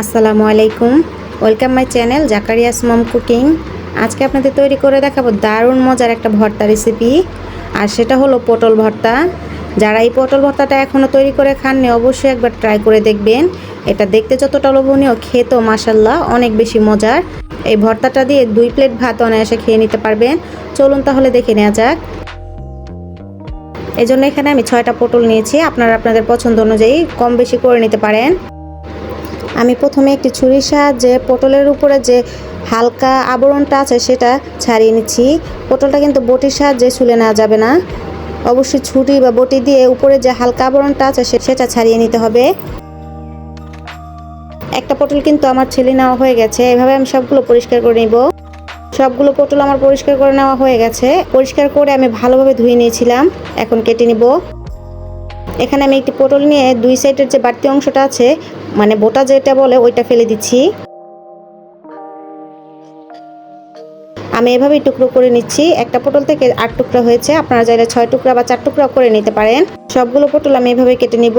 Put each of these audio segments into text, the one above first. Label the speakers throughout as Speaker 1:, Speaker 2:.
Speaker 1: আসসালামু আলাইকুম। Welcome my channel Zakaria's mom cooking আজকে আপনাদের তৈরি করে দেখাবো দারুণ মজার একটা ভর্তা রেসিপি আর সেটা হলো পটল ভর্তা। যারা এই পটল ভর্তাটা এখনও তৈরি করে খাননি, অবশ্যই একবার ট্রাই করে দেখবেন। এটা দেখতে যতটা লোভনীয়, খেতেও মাসাল্লাহ অনেক বেশি মজার। এই ভর্তাটা দিয়ে দুই প্লেট ভাত অনায়াসে খেয়ে নিতে পারবেন। চলুন তাহলে দেখে নেওয়া যাক। এই জন্য এখানে আমি ছয়টা পটল নিয়েছি। আপনারা আপনাদের পছন্দ অনুযায়ী কম বেশি করে নিতে পারেন। আমি প্রথমে একটি ছুরির সাহায্যে পটলের উপরে যে হালকা আবরণটা আছে সেটা ছাড়িয়ে নিচ্ছি। পটলটা কিন্তু বটির সাহায্যে ছুলে নেওয়া যাবে না। অবশ্যই ছুরি বা বটি দিয়ে উপরে যে হালকা আবরণটা আছে সেটা ছাড়িয়ে নিতে হবে। একটা পটল কিন্তু আমার ছেলে নেওয়া হয়ে গেছে। এভাবে আমি সবগুলো পরিষ্কার করে নিব। সবগুলো পটল আমার পরিষ্কার করে নেওয়া হয়ে গেছে। পরিষ্কার করে আমি ভালোভাবে ধুয়ে নিয়েছিলাম। এখন কেটে নিব। এখানে আমি একটি পটল নিয়ে দুই সাইডের যে বাড়তি অংশটা আছে মানে বোটা যেটা বলে ওইটা ফেলে দিচ্ছি। আমি এভাবেই টুকরো করে নিচ্ছি। একটা পটল থেকে আট টুকরা হয়েছে। আপনারা চাইলে ছয় টুকরা বা চার টুকরা করে নিতে পারেন। সবগুলো পটল আমি এভাবে কেটে নিব।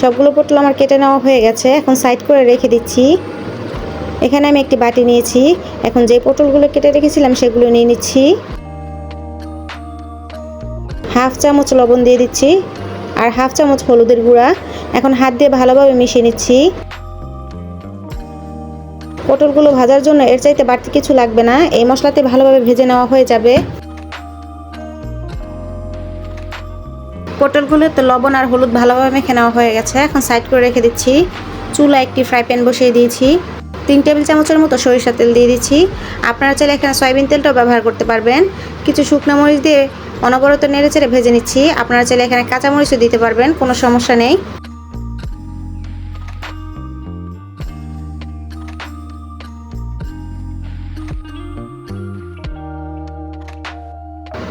Speaker 1: সবগুলো পটল আমার কেটে নেওয়া হয়ে গেছে। এখন সাইড করে রেখে দিচ্ছি। এখানে আমি একটি বাটি নিয়েছি। এখন যে পটলগুলো কেটে রেখেছিলাম সেগুলো নিয়ে নিচ্ছি। হাফ চামচ লবণ দিয়ে দিচ্ছি। আর হাফ চামচ হলুদের গুঁড়া। এখন হাত দিয়ে ভালোভাবে মিশিয়ে নিচ্ছি। পটলগুলো ভাজার জন্য এর চাইতে বাড়তি কিছু লাগবে না। এই মশলাতে ভালোভাবে ভেজে নেওয়া হয়ে যাবে। পটলগুলোতে লবণ আর হলুদ ভালোভাবে মেখে নেওয়া হয়ে গেছে। এখন সাইড করে রেখে দিচ্ছি। চুলা একটি ফ্রাই প্যান বসিয়ে দিয়েছি। তিন টেবিল চামচের মতো সরিষা তেল দিয়ে দিচ্ছি। আপনারা চাইলে এখানে সয়াবিন তেলটাও ব্যবহার করতে পারবেন। কিছু শুকনো মরিচ দিয়ে অনবরত নেড়ে চেড়ে ভেজে নিচ্ছি। আপনারা চাইলে এখানে কাঁচামরিচও দিতে পারবেন, কোনো সমস্যা নেই।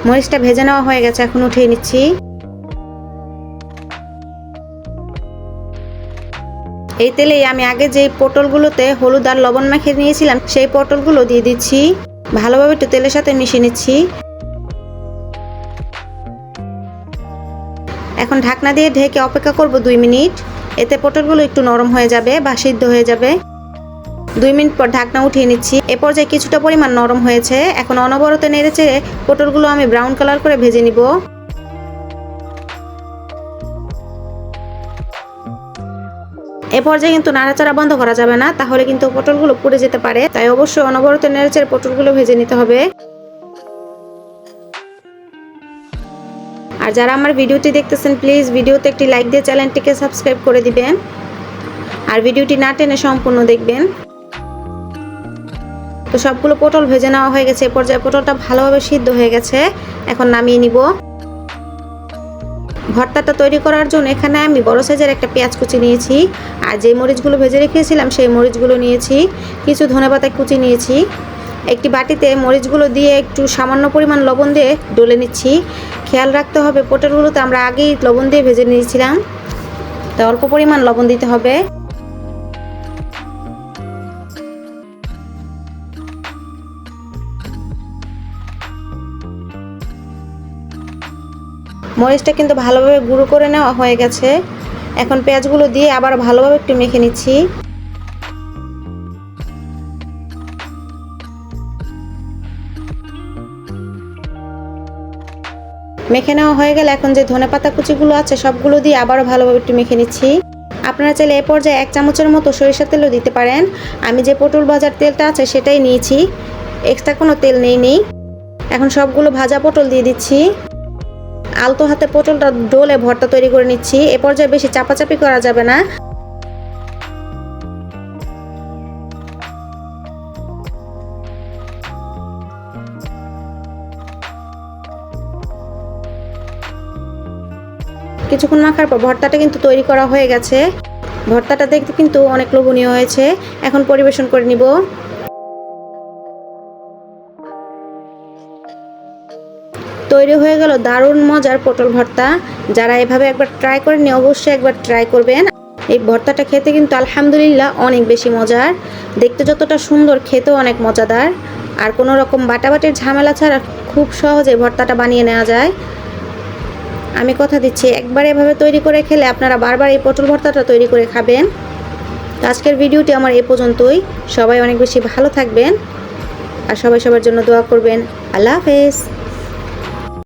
Speaker 1: মরিচটা ভেজে নেওয়া হয়ে গেছে, এখন উঠিয়ে নিচ্ছি। এই তেলেই আমি আগে যে পটলগুলোতে হলুদ আর লবণ মাখিয়ে নিয়েছিলাম, সেই পটলগুলো দিয়ে দিচ্ছি। ভালোভাবে একটু তেলের সাথে মিশিয়ে নিচ্ছি। এখন ঢাকনা দিয়ে ঢেকে অপেক্ষা করব দুই মিনিট। এতে পটলগুলো একটু নরম হয়ে যাবে বা সিদ্ধ হয়ে যাবে। দুই মিনিট পর ঢাকনা উঠিয়ে নিচ্ছি। এ পর্যায়ে কিছুটা পরিমাণ নরম হয়েছে। এখন অনবরত নেড়ে চেড়ে পটলগুলো আমি ব্রাউন কালার করে ভেজে নিব। এ পর্যায়ে কিন্তু নাড়াচাড়া বন্ধ করা যাবে না, তাহলে কিন্তু পটলগুলো পুড়ে যেতে পারে। তাই অবশ্যই অনবরত নেড়েচেড়ে পটলগুলো ভেজে নিতে হবে। আর যারা আমার ভিডিওটি দেখতেছেন প্লিজ ভিডিওতে একটি লাইক দিয়ে চ্যানেলটিকে সাবস্ক্রাইব করে দিবেন। আর ভিডিওটি না টেনে সম্পূর্ণ দেখবেন। তো সবগুলো পটল ভেজে নেওয়া হয়ে গেছে। এ পর্যায়ে পটলটা ভালোভাবে সিদ্ধ হয়ে গেছে। এখন নামিয়ে নিব। ভর্তাটা তৈরি করার জন্য এখানে আমি বড় সাইজের একটা পেঁয়াজ কুচি নিয়েছি। আর যে মরিচগুলো ভেজে রেখেছিলাম, সেই মরিচগুলো নিয়েছি। কিছু ধনেপাতা কুচি নিয়েছি। একটি বাটিতে মরিচগুলো দিয়ে একটু সামান্য পরিমাণ লবণ দিয়ে ডলে নিচ্ছি। খেয়াল রাখতে হবে পটলগুলোতে আমরা আগেই লবণ দিয়ে ভেজে নিয়েছিলাম। তো অল্প পরিমাণ লবণ দিতে হবে। মরিচটা কিন্তু ভালোভাবে গুঁড়ো করে নেওয়া হয়ে গেছে। এখন পেঁয়াজগুলো দিয়ে আবার ভালোভাবে একটু মেখে নিচ্ছি। মেখে নেওয়া হয়ে গেলে এখন যে ধনে পাতা কুচিগুলো আছে, সবগুলো দিয়ে আবারও ভালোভাবে একটু মেখে নিচ্ছি। আপনারা চাইলে এ পর্যায়ে এক চামচের মতো সরিষার তেলও দিতে পারেন। আমি যে পটল ভাজার তেলটা আছে, সেটাই নিয়েছি। এক্সট্রা কোনো তেল নেই নেই। এখন সবগুলো ভাজা পটল দিয়ে দিচ্ছি। আলতো হাতে পটলটা ডোলে ভর্তা তৈরি করে নিচ্ছি। এ পর্যায়ে বেশি চাপাচাপি করা যাবে না। কিছুক্ষণ মাখার পর ভর্তাটা কিন্তু তৈরি করা হয়ে গেছে। ভর্তাটা দেখতে কিন্তু অনেক লোভনীয় হয়েছে। এখন পরিবেশন করে নিব। তৈরি হয়ে গেল দারুণ মজার পটল ভর্তা। যারা এভাবে একবার ট্রাই করেননি অবশ্যই একবার ট্রাই করবেন। এই ভর্তাটা খেতে কিন্তু আলহামদুলিল্লাহ অনেক বেশি মজার। দেখতে যতটা সুন্দর, খেতেও অনেক মজাদার। আর কোনো রকম বাটাবাটির ঝামেলা ছাড়া খুব সহজে ভর্তাটা বানিয়ে নেওয়া যায়। আমি কথা দিচ্ছি, একবার এভাবে তৈরি করে খেলে আপনারা বারবার এই পটল ভর্তাটা তৈরি করে খাবেন। তো আজকের ভিডিওটি আমার এ পর্যন্তই। সবাই অনেক বেশি ভালো থাকবেন। আর সবাই সবার জন্য দোয়া করবেন। আল্লাহ হাফেজ।